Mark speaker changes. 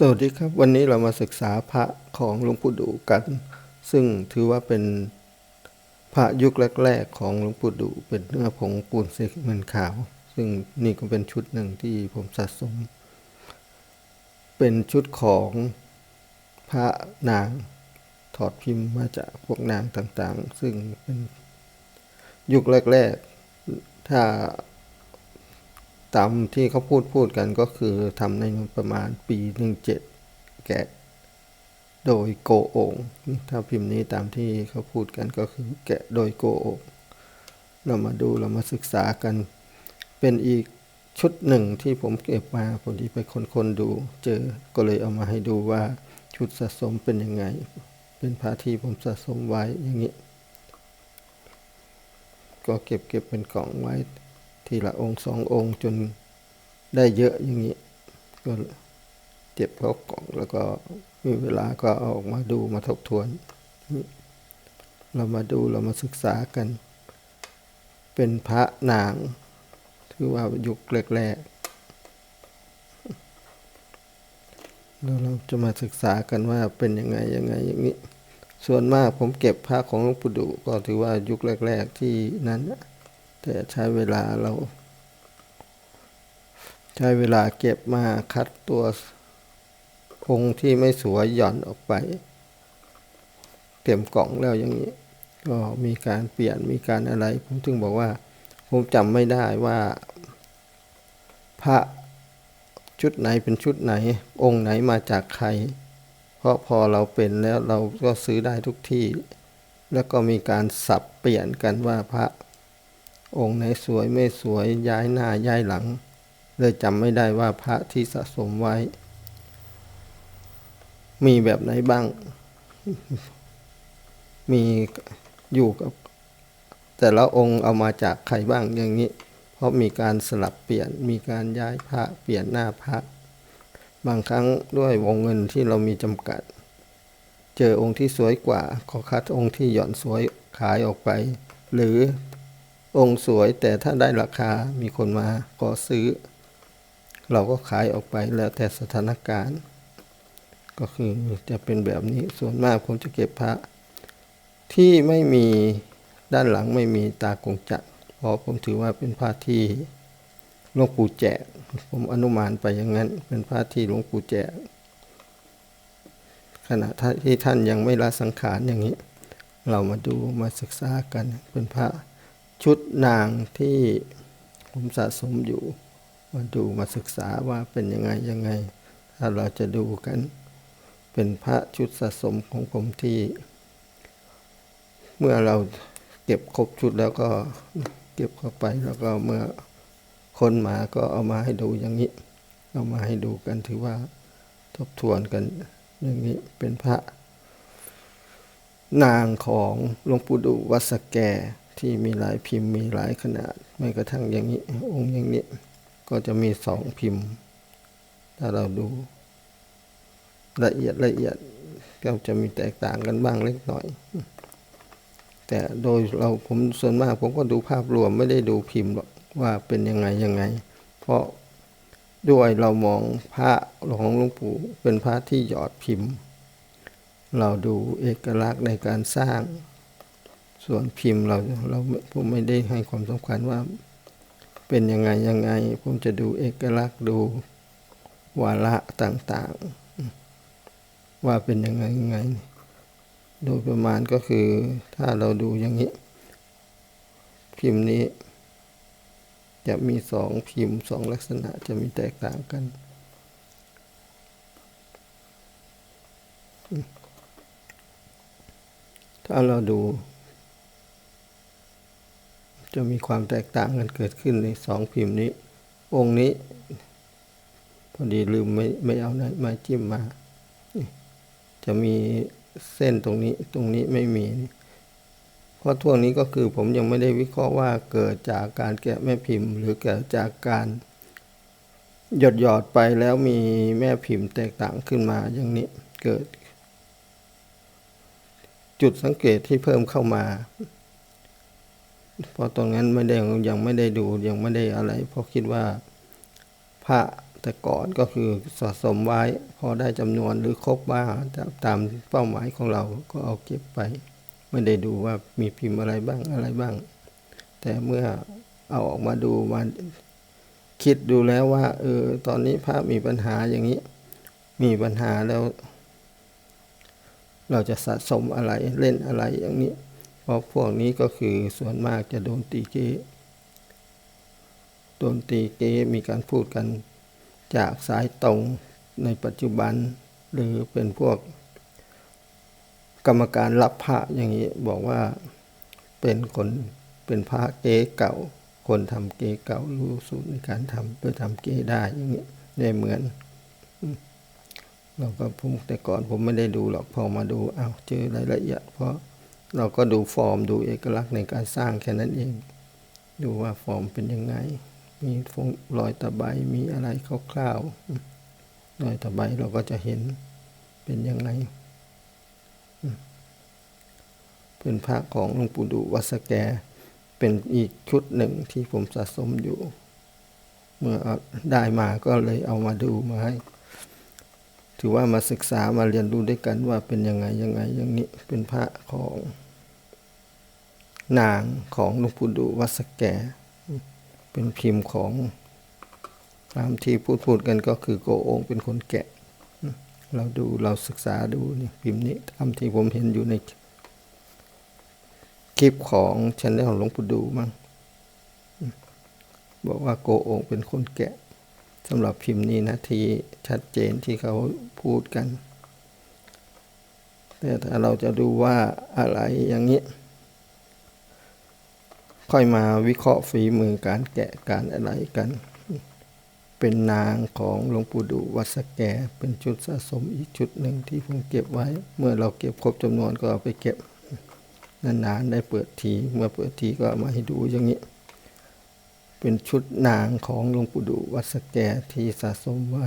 Speaker 1: สวัสดีครับ วันนี้เรามาศึกษาพระของหลวงปู่ดูกัน ซึ่งถือว่าเป็นพระยุคแรก ๆ ของหลวงปู่ดูเป็นเนื้อผงปูนซีเมนขาว ซึ่งนี่ก็เป็นชุดหนึ่งที่ผมสะสม เป็นชุดของพระนางถอดพิมพ์มาจากพวกนางต่างๆ ซึ่งเป็นยุคแรก ๆ ถ้า ตามที่เขาพูดพูดกันก็คือทำในประมาณปีหนึ่งเจ็ดแกะ โดยโกโองถ้าพิมพ์นี้ตามที่เขาพูดกันก็คือแกะโดยโกโองเรามาดูเรามาศึกษากัน เป็นอีกชุดหนึ่งที่ผมเก็บมาพอดีไปคนๆดู เจอก็เลยเอามาให้ดูว่าชุดสะสมเป็นยังไง เป็นพาที่ผมสะสมไว้อย่างนี้ ก็เก็บเก็บเป็นกล่องไว้ ทีละองค์สององค์จนได้เยอะอย่างนี้ ก็เก็บเข้ากล่องแล้วก็มีเวลาก็เอาออกมาดูมาทบทวน เรามาดูเรามาศึกษากัน เป็นพระนางถือว่ายุคแรกๆแล้วเราจะมาศึกษากันว่าเป็นยังไงยังไงอย่างนี้ ส่วนมากผมเก็บพระของหลวงปู่ดูก็ถือว่ายุคแรก ๆที่นั้นนะ แต่ใช้เวลาเรา ใช้เวลาเก็บมาคัดตัวองค์ที่ไม่สวยหย่อนออกไป เต็มกล่องแล้วอย่างนี้ ก็มีการเปลี่ยนมีการอะไร ผมถึงบอกว่า ผมจำไม่ได้ว่า พระชุดไหนเป็นชุดไหน องค์ไหนมาจากใคร เพราะพอเราเป็นแล้วเราก็ซื้อได้ทุกที่ แล้วก็มีการสับเปลี่ยนกันว่าพระ องค์ไหนสวยไม่สวยย้ายหน้าย้ายหลังเลยจำไม่ได้ว่าพระที่สะสมไว้ มีแบบไหนบ้าง มีอยู่กับ แต่ละองค์เอามาจากใครบ้างอย่างนี้ เพราะมีการสลับเปลี่ยนมีการย้ายพระเปลี่ยนหน้าพระ บางครั้งด้วยวงเงินที่เรามีจำกัด เจอองค์ที่สวยกว่าขอคัดองค์ที่หย่อนสวยขายออกไป หรือ องค์สวยแต่ถ้าได้ราคามีคนมาขอซื้อ เราก็ขายออกไปแล้วแต่สถานการณ์ ก็คือจะเป็นแบบนี้ส่วนมากผมจะเก็บพระ ที่ไม่มีด้านหลังไม่มีตากงจักรเพราะผมถือว่าเป็นพระที่หลวงปู่แจก ผมอนุมานไปอย่างนั้น เป็นพระที่หลวงปู่แจก ขณะที่ท่านยังไม่ละสังขารอย่างนี้ เรามาดูมาศึกษากันเป็นพระ ชุดนางที่ผมสะสมอยู่ มาดูมาศึกษาว่าเป็นยังไงยังไง ถ้าเราจะดูกัน เป็นพระชุดสะสมของผมที่ เมื่อเราเก็บครบชุดแล้วก็เก็บเข้าไปแล้วก็เมื่อคนมาก็เอามาให้ดูอย่างนี้ เอามาให้ดูกันถือว่าทบทวนกันอย่างนี้เป็นพระ นางของหลวงปู่ดูวัดสแก ที่มีหลายพิมพ์มีหลายขนาดไม่กระทั่งอย่างนี้องค์อย่างนี้ ก็จะมีสองพิมพ์ ถ้าเราดูละเอียดละเอียดก็จะมีแตกต่างกันบ้างเล็กน้อย แต่โดยเราผมส่วนมากผมก็ดูภาพรวมไม่ได้ดูพิมพ์หรอกว่าเป็นยังไงยังไง เพราะด้วยเรามองพระของหลวงปู่เป็นพระที่หยอดพิมพ์ เราดูเอกลักษณ์ในการสร้าง ส่วนพิมพ์เราเราผมไม่ได้ให้ความสำคัญว่า เป็นยังไงยังไง ผมจะดูเอกลักษณ์ดูวาระต่างๆ ว่าเป็นยังไงยังไง โดยประมาณก็คือถ้าเราดูอย่างนี้ พิมพ์นี้ จะมีสองพิมพ์สองลักษณะจะมีแตกต่างกันถ้าเราดู จะมีความแตกต่างกันเกิดขึ้นในสองพิมพ์นี้ องค์นี้ พอดีลืมไม่ไม่เอาไม้จิ้มมา จะมีเส้นตรงนี้ตรงนี้ไม่มีเพราะท่วนี้ก็คือผมยังไม่ได้วิเคราะห์ว่าเกิดจากการแกะแม่พิมพ์ หรือเกิดจากการหยดหยอดไปแล้วมีแม่พิมพ์แตกต่างขึ้นมาอย่างนี้เกิด จุดสังเกตที่เพิ่มเข้ามา เพราะตรงนั้นไม่ได้ยังไม่ได้ดูยังไม่ได้อะไร เพราะคิดว่าพระแต่ก่อนก็คือสะสมไว้ พอได้จำนวนหรือครบบ้างตามเป้าหมายของเราก็เอาเก็บไป ไม่ได้ดูว่ามีพิมพ์อะไรบ้างอะไรบ้าง แต่เมื่อเอาออกมาดูมาคิดดูแล้วว่าเออตอนนี้พระมีปัญหาอย่างนี้ มีปัญหาแล้ว เราจะสะสมอะไรเล่นอะไรอย่างนี้ เพราะพวกนี้ก็คือส่วนมากจะโดนตีเกโดนตีเกมีการพูดกันจากสายตรงในปัจจุบัน หรือเป็นพวก กรรมการรับพระอย่างนี้บอกว่าเป็นคนเป็นพระเก๊เก่า คนทำเก๊เก่ารู้สูตรในการทำเพื่อทำเก๊ได้อย่างนี้ได้เหมือนเราก็ผมแต่ก่อนผมไม่ได้ดูหรอกพอมาดูเอ้าเจอรายละเอียดเพราะ เราก็ดูฟอร์มดูเอกลักษณ์ในการสร้างแค่นั้นเอง ดูว่าฟอร์มเป็นยังไง มีฟงรอยตะไบมีอะไรคร่าวๆรอยตะไบเราก็จะเห็นเป็นยังไงเป็นพระของหลวงปู่ดูวัดสแกเป็นอีกชุดหนึ่งที่ผมสะสมอยู่ เมื่อได้มาก็เลยเอามาดูมาให้ ถือว่ามาศึกษามาเรียนรู้ด้วยกันว่าเป็นยังไงยังไงอย่างนี้เป็นพระของ นางของหลวงปู่ดูวัดสแก เป็นพิมพ์ของตามที่พูดพูดกันก็คือโกองเป็นคนแกะ เราดูเราศึกษาดูนี่พิมพ์นี้ตามที่ผมเห็นอยู่ในคลิปของชนแนลหลวงปู่ดูมั้งบอกว่าโกองเป็นคนแกะ สำหรับพิมพ์นี้นะที่ชัดเจนที่เขาพูดกัน แต่ถ้าเราจะดูว่าอะไรอย่างนี้ ค่อยมาวิเคราะห์ฝีมือการแกะการอะไรกัน เป็นนางของหลวงปู่ดูวัดสแกเป็นชุดสะสมอีกชุดหนึ่งที่ผมเก็บไว้ เมื่อเราเก็บครบจำนวนก็เอาไปเก็บนานๆได้เปิดที เมื่อเปิดทีก็ามาให้ดูอย่างนี้ เป็นชุดนางของหลวงปู่ดูวัดสแกที่สะสมไว้